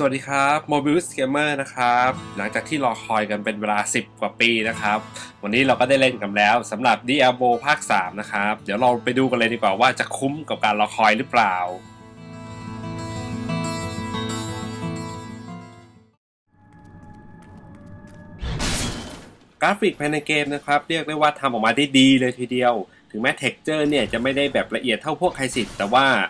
สวัสดีครับ Mobius Gamer นะครับ หลังจากที่รอคอยกันเป็นเวลา 10 กว่าปีนะครับ วันนี้เราก็ได้เล่นกันแล้วสำหรับ Diablo ภาค 3 นะครับ เดี๋ยวเราไปดูกันเลยดีกว่าว่าจะคุ้มกับการรอคอยหรือเปล่า กราฟิกภายในเกมนะครับ เรียกได้ว่าทำออกมาได้ดีเลยทีเดียว ถึงแม้เท็กเจอร์เนี่ยจะไม่ได้แบบละเอียดเท่าพวกไคสิตแต่ว่าอ่า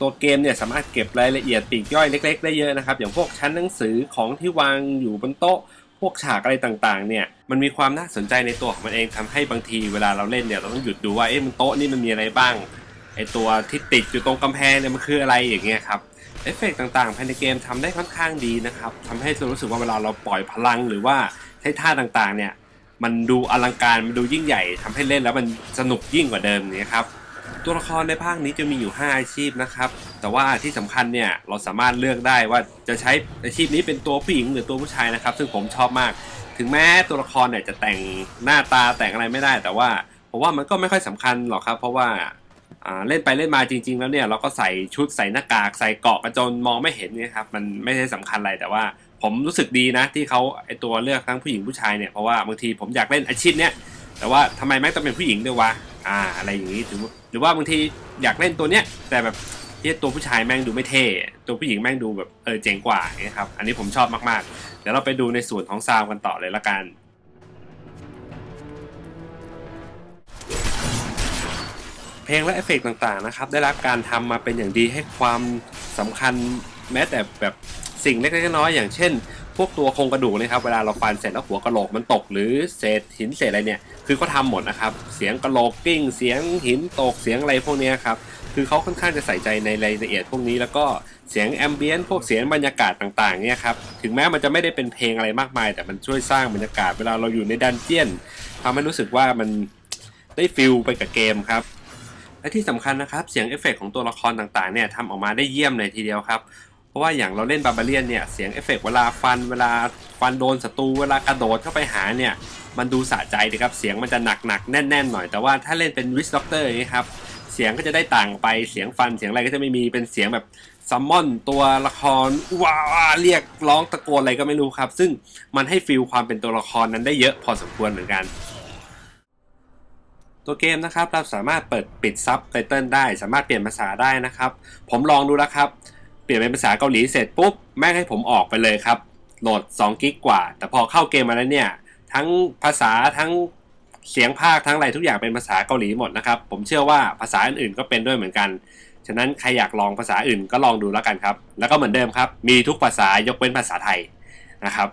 ตัวเกมเนี่ยสามารถเก็บรายละเอียดปีกย่อยเล็ก ๆ ได้เยอะนะครับ อย่างพวกชั้นหนังสือของที่วางอยู่บนโต๊ะ พวกฉากอะไรต่างๆ เนี่ยมันมีความน่าสนใจในตัวของมันเองทำให้บางทีเวลาเราเล่นเนี่ยเราต้องหยุดดูว่าเอ๊ะมันโต๊ะนี่มันมีอะไรบ้างไอตัวที่ติดอยู่ตรงกำแพงเนี่ยมันคืออะไรอย่างเงี้ยครับเอฟเฟกต์ต่างๆภายในเกมทำได้ค่อนข้างดีนะครับทำให้เรารู้สึกว่าเวลาเราปล่อยพลังหรือว่าใช้ท่าต่างๆเนี่ยมันดูอลังการมันดูยิ่งใหญ่ทำให้เล่นแล้วมันสนุกยิ่งกว่าเดิมเนี่ยครับ ตัวละครในภาคนี้จะมีอยู่ 5 อาชีพนะครับ แต่ว่าที่สำคัญเนี่ยเราสามารถเลือกได้ว่าจะใช้อาชีพนี้เป็นตัวผู้หญิงหรือตัวผู้ชายนะครับ ซึ่งผมชอบมาก ถึงแม้ตัวละครเนี่ยจะแต่งหน้าตาแต่งอะไรไม่ได้ แต่ว่าผมว่ามันก็ไม่ค่อยสำคัญหรอกครับ เพราะว่าเล่นไปเล่นมาจริง ๆ แล้วเนี่ยเราก็ใส่ชุดใส่หน้ากากใส่เกาะกระจนมองไม่เห็นนี่ยครับมันไม่ได้สำคัญอะไรแต่ว่าผมรู้สึกดีนะ ที่เขาไอตัวเลือกทั้งผู้หญิงผู้ชายเนี่ยเพราะว่าบางทีผมอยากเล่นอาชีพเนี้ยแต่ว่าทำไมแม่ต้องเป็นผู้หญิงด้วยวะ อ่าอะไรอย่างนี้ถือหรือว่าบางทีอยากเล่นตัวเนี้ยแต่แบบที่ตัวผู้ชายแม่งดูไม่เท่ตัวผู้หญิงแม่งดูแบบเออเจ๋งกว่าเนี่ยครับอันนี้ผมชอบมากๆ เดี๋ยวเราไปดูในส่วนของซาวกันต่อเลยละกันเพลงและเอฟเฟกต์ต่างๆนะครับได้รับการทำมาเป็นอย่างดีให้ความสำคัญแม้แต่แบบสิ่งเล็กๆน้อยๆอย่างเช่น พวกตัวโครงกระดูกนะครับ เวลาเราฟันเสร็จแล้วหัวกระโหลกมันตก หรือเศษหินเศษอะไรเนี่ย คือเขาทำหมดนะครับ เสียงกระโหลกกิ้ง เสียงหินตก เสียงอะไรพวกนี้ครับ คือเขาค่อนข้างจะใส่ใจในรายละเอียดพวกนี้ แล้วก็เสียงแอมเบียนพวกเสียงบรรยากาศต่างๆเนี่ยครับ ถึงแม้มันจะไม่ได้เป็นเพลงอะไรมากมาย แต่มันช่วยสร้างบรรยากาศ เวลาเราอยู่ในดันเจียนทำให้รู้สึกว่ามันได้ฟิลไปกับเกมครับและที่สำคัญนะครับ เสียงเอฟเฟกต์ของตัวละครต่างๆเนี่ยทำออกมาได้เยี่ยมเลยทีเดียวครับ เพราะว่าอย่างเราเล่นบาบาเลียนเนี่ยเสียงเอฟเฟกต์เวลาฟันเวลาฟันโดนศัตรูเวลากระโดดเข้าไปหาเนี่ยมันดูสะใจดีครับเสียงมันจะหนักๆแน่นๆหน่อยแต่ว่าถ้าเล่นเป็นวิสด็อกเตอร์อย่างนี้ครับเสียงก็จะได้ต่างไปเสียงฟันเสียงอะไรก็จะไม่มีเป็นเสียงแบบซัมมอนตัวละครว้าวเรียกร้องตะโกนอะไรก็ไม่รู้ครับ ซึ่งมันให้ฟีลความเป็นตัวละครนั้นได้เยอะพอสมควรเหมือนกัน ตัวเกมนะครับเราสามารถเปิดปิดซับไตเติลได้ สามารถเปลี่ยนภาษาได้นะครับ ผมลองดูแล้วครับ เปลี่ยนเป็นภาษาเกาหลีเสร็จปุ๊บแม่งให้ผมออกไปเลยครับ โหลด2กิกกว่า แต่พอเข้าเกมมาแล้วเนี่ย ทั้งภาษาทั้งเสียงภาคทั้งอะไรทุกอย่างเป็นภาษาเกาหลีหมดนะครับ ผมเชื่อว่าภาษาอื่นๆก็เป็นด้วยเหมือนกัน ฉะนั้นใครอยากลองภาษาอื่นก็ลองดูแล้วกันครับ แล้วก็เหมือนเดิมครับ มีทุกภาษายกเว้นภาษาไทยนะครับ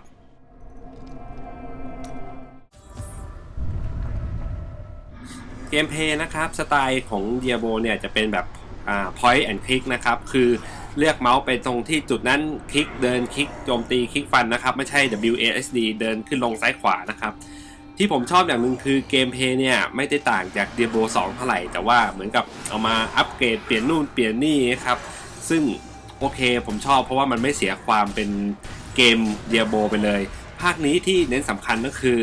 เกมเพย์นะครับ สไตล์ของ Diablo เนี่ยจะเป็นแบบอ่า point and click นะครับ คือ เลือกเมาส์ไปตรงที่จุดนั้นคลิกเดินคลิกโจมตีคลิกฟันนะครับ ไม่ใช่ WASD เดินขึ้นลงซ้ายขวานะครับ ที่ผมชอบอย่างหนึ่งคือเกมเพย์เนี่ยไม่ได้ต่างจาก Diablo 2 เท่าไหร่ แต่ว่าเหมือนกับเอามาอัปเกรดเปลี่ยนนู่นเปลี่ยนนี่ครับ ซึ่งโอเคผมชอบเพราะว่ามันไม่เสียความเป็นเกม Diablo ไปเลย ภาคนี้ที่เน้นสำคัญก็คือ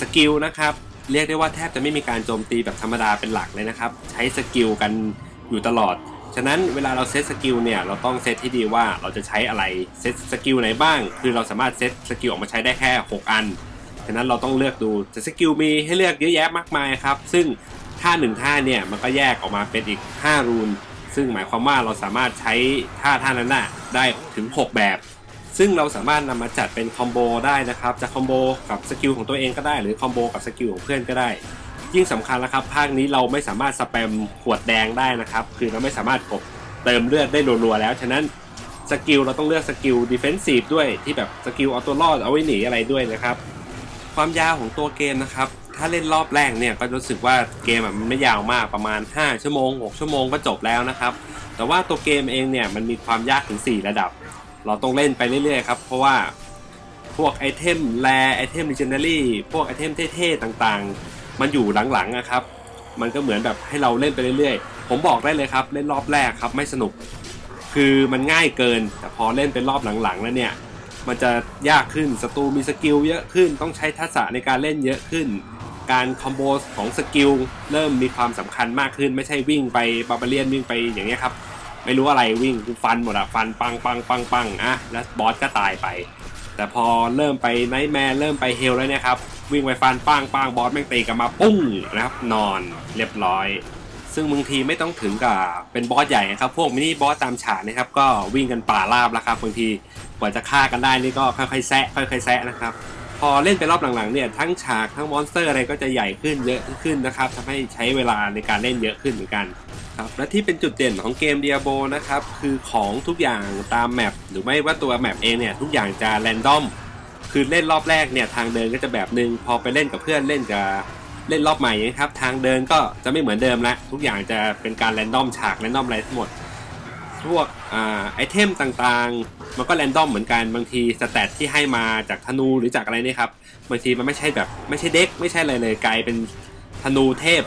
สกิลนะครับเรียกได้ว่าแทบจะไม่มีการโจมตีแบบธรรมดาเป็นหลักเลยนะครับ ใช้สกิลกันอยู่ตลอด ฉะนั้นเวลาเราเซตสกิลเนี่ยเราต้องเซตที่ดีว่าเราจะใช้อะไรเซตสกิลไหนบ้าง คือเราสามารถเซตสกิลออกมาใช้ได้แค่ 6 อัน ฉะนั้นเราต้องเลือกดูแต่สกิลมีให้เลือกเยอะแยะมากมายครับ ซึ่งท่าหนึ่งท่าเนี่ยมันก็แยกออกมาเป็นอีก 5 รูน ซึ่งหมายความว่าเราสามารถใช้ท่าท่านั้นน่ะได้ถึง 6 แบบ ซึ่งเราสามารถนำมาจัดเป็นคอมโบได้นะครับจะคอมโบกับสกิลของตัวเองก็ได้ หรือคอมโบกับสกิลของเพื่อนก็ได้ ยิ่งสำคัญนะครับ ภาคนี้เราไม่สามารถสแปมขวดแดงได้นะครับ คือเราไม่สามารถกดเติมเลือดได้รัวๆแล้ว ฉะนั้นสกิลเราต้องเลือกสกิลดิเฟนซีฟด้วยที่แบบสกิลเอาตัวรอดเอาไว้หนีอะไรด้วยนะครับ ความยาวของตัวเกมนะครับ ถ้าเล่นรอบแรกเนี่ยก็รู้สึกว่าเกมมันไม่ยาวมากประมาณ 5 ชั่วโมง 6 ชั่วโมงก็จบแล้วนะครับ แต่ว่าตัวเกมเองเนี่ยมันมีความยากถึง 4 ระดับ เราต้องเล่นไปเรื่อยๆครับเพราะว่าพวกไอเทมแรไอเทม l ิ g เน a รี่พวกไอเทมเท่ๆต่างๆ มันอยู่หลังๆอะครับ มันก็เหมือนแบบให้เราเล่นไปเรื่อยๆ ผมบอกได้เลยครับ เล่นรอบแรกครับ ไม่สนุก คือมันง่ายเกิน แต่พอเล่นเป็นรอบหลังๆแล้วเนี่ย มันจะยากขึ้นศัตรูมีสกิลเยอะขึ้น ต้องใช้ทักษะในการเล่นเยอะขึ้น การคอมโบของสกิลเริ่มมีความสำคัญมากขึ้น ไม่ใช่วิ่งไปบาบาเลียนวิ่งไปอย่างเงี้ครับ ไม่รู้อะไรวิ่งฟันหมดอะฟันปังปังปังปังอะแล้วบอสก็ตายไป แต่พอเริ่มไปไนท์แมร์เริ่มไปเฮลแล้วเนี่ยครับ วิ่งไปฟันปังปังบอสแม่งตีกลับมาปุ้งนะครับ นอนเรียบร้อย ซึ่งบางทีไม่ต้องถึงกับเป็นบอสใหญ่นะครับ พวกมินิบอสตามฉากนะครับ ก็วิ่งกันป่าราบแล้วครับบางทีกว่าจะฆ่ากันได้นี่ก็ค่อยๆแซะค่อยๆแซะนะครับ พอเล่นไปรอบหลังๆเนี่ยทั้งฉากทั้งมอนสเตอร์อะไรก็จะใหญ่ขึ้นเยอะขึ้นนะครับทำให้ใช้เวลาในการเล่นเยอะขึ้นเหมือนกันครับและที่เป็นจุดเด่นของเกม Diablo นะครับคือของทุกอย่างตามแมปหรือไม่ว่าตัวแมปเองเนี่ยทุกอย่างจะแรนดอมคือเล่นรอบแรกเนี่ยทางเดินก็จะแบบหนึ่งพอไปเล่นกับเพื่อนเล่นกับเล่นรอบใหม่นะครับทางเดินก็จะไม่เหมือนเดิมละทุกอย่างจะเป็นการแรนดอมฉากแรนดอมอะไรทั้งหมด พวกอ่าไอเทมต่างๆ มันก็แรนดอมเหมือนกันบางทีสแตทที่ให้มาจากธนูหรือจากอะไรเนี่ยครับบางทีมันไม่ใช่แบบไม่ใช่เด็กไม่ใช่อะไรเลยกลายเป็นธนูเทพ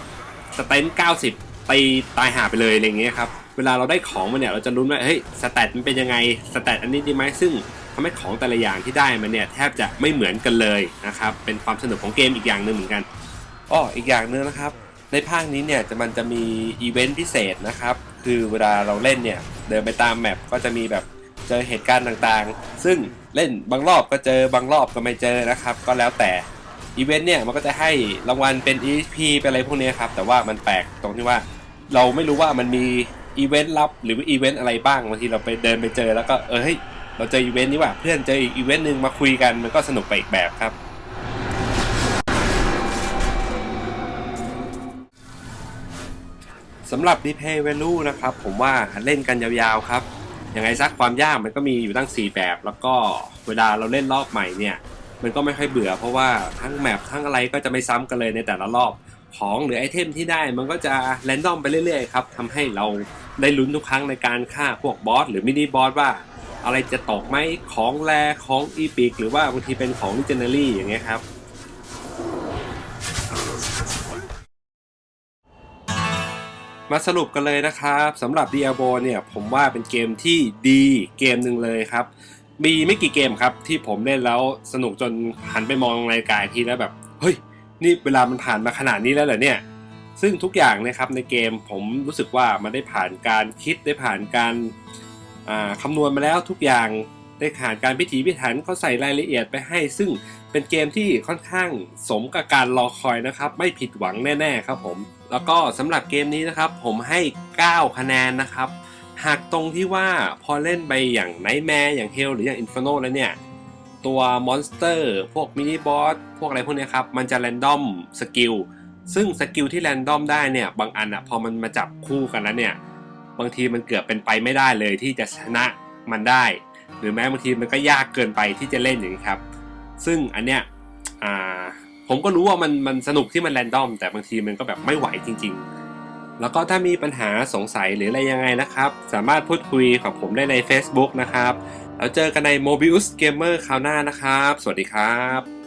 สเตน90ตีตายหาไปเลยอะไรอย่างเงี้ยครับเวลาเราได้ของมาเนี่ยเราจะรู้ว่าเฮ้ยสแตทมันเป็นยังไงสแตทอันนี้ดีไหมซึ่งทำให้ของแต่ละอย่างที่ได้มันเนี่ยแทบจะไม่เหมือนกันเลยนะครับเป็นความสนุกของเกมอีกอย่างหนึ่งเหมือนกันอ้ออีกอย่างหนึ่งนะครับในภาคนี้เนี่ยจะมันจะมีอีเวนต์พิเศษนะครับ คือเวลาเราเล่นเนี่ย เดินไปตามแมปก็จะมีแบบเจอเหตุการณ์ต่างๆ ซึ่งเล่นบางรอบก็เจอบางรอบก็ไม่เจอนะครับ ก็แล้วแต่อีเวนต์เนี่ยมันก็จะให้รางวัลเป็น EXP เป็นอะไรพวกนี้ครับ แต่ว่ามันแปลกตรงที่ว่า เราไม่รู้ว่ามันมีอีเวนต์ลับหรือว่าอีเวนต์อะไรบ้างบางทีเราไปเดินไปเจอแล้วก็เออเฮ้ยเราเจออีเวนต์นี้ว่ะเพื่อนเจออีกอีเวนต์หนึ่งมาคุยกันมันก็สนุกไปอีกแบบครับำหรับ Replay Value นะครับ ผมว่าเล่นกันยาวๆครับยังไงซักความยากมันก็มีอยู่ตั้ง 4 แบบ แล้วก็เวลาเราเล่นรอบใหม่เนี่ยมันก็ไม่ค่อยเบื่อ เพราะว่าทั้งแมปทั้งอะไรก็จะไม่ซ้ำกันเลยในแต่ละรอบของหรือไอเทมที่ได้มันก็จะแรนดอมไปเรื่อยๆครับทำให้เราได้ลุ้นทุกครั้งในการฆ่าพวกบอสหรือมินิบอสว่า อะไรจะตกไหมของแรของอีพิกหรือว่าบางทีเป็นของลิเจเนอรี่อย่างเงี้ยครับ มาสรุปกันเลยนะครับสำหรับ Diablo เนี่ยผมว่าเป็นเกมที่ดีเกมหนึ่งเลยครับ มีไม่กี่เกมครับที่ผมเล่นแล้วสนุกจนหันไปมองรายการทีแล้วแบบ เฮ้ย นี่เวลามันผ่านมาขนาดนี้แล้วเหรอเนี่ย ซึ่งทุกอย่างนะครับในเกมผมรู้สึกว่ามันได้ผ่านการคิดได้ผ่านการคำนวณมาแล้วทุกอย่างได้ผ่านการพิถีพิถันเขาใส่รายละเอียดไปให้ ซึ่งเป็นเกมที่ค่อนข้างสมกับการรอคอยนะครับ ไม่ผิดหวังแน่ ๆ ครับผม แล้วก็สำหรับเกมนี้นะครับ ผมให้ 9 คะแนนนะครับ หากตรงที่ว่าพอเล่นไปอย่างไนแมร์อย่างเฮลหรืออย่างอินฟโนแล้วเนี่ย ตัวมอนสเตอร์พวกมินิบอสพวกอะไรพวกนี้ครับ มันจะแรนดอมสกิลซึ่งสกิลที่แรนดอมได้เนี่ยบางอันอะพอมันมาจับคู่กันแล้วเนี่ย บางทีมันเกือบเป็นไปไม่ได้เลยที่จะชนะมันได้ หรือแม้บางทีมันก็ยากเกินไปที่จะเล่นอย่างนี้ครับ ซึ่งอันเนี้ยอ่า ผมก็รู้ว่ามันมันสนุกที่มันแรนดอม แต่บางทีมันก็แบบไม่ไหวจริง ๆ แล้วก็ถ้ามีปัญหาสงสัยหรืออะไรยังไงนะครับ สามารถพูดคุยกับผมได้ใน Facebook นะครับ แล้วเจอกันใน Mobius Gamer คราวหน้านะครับ สวัสดีครับ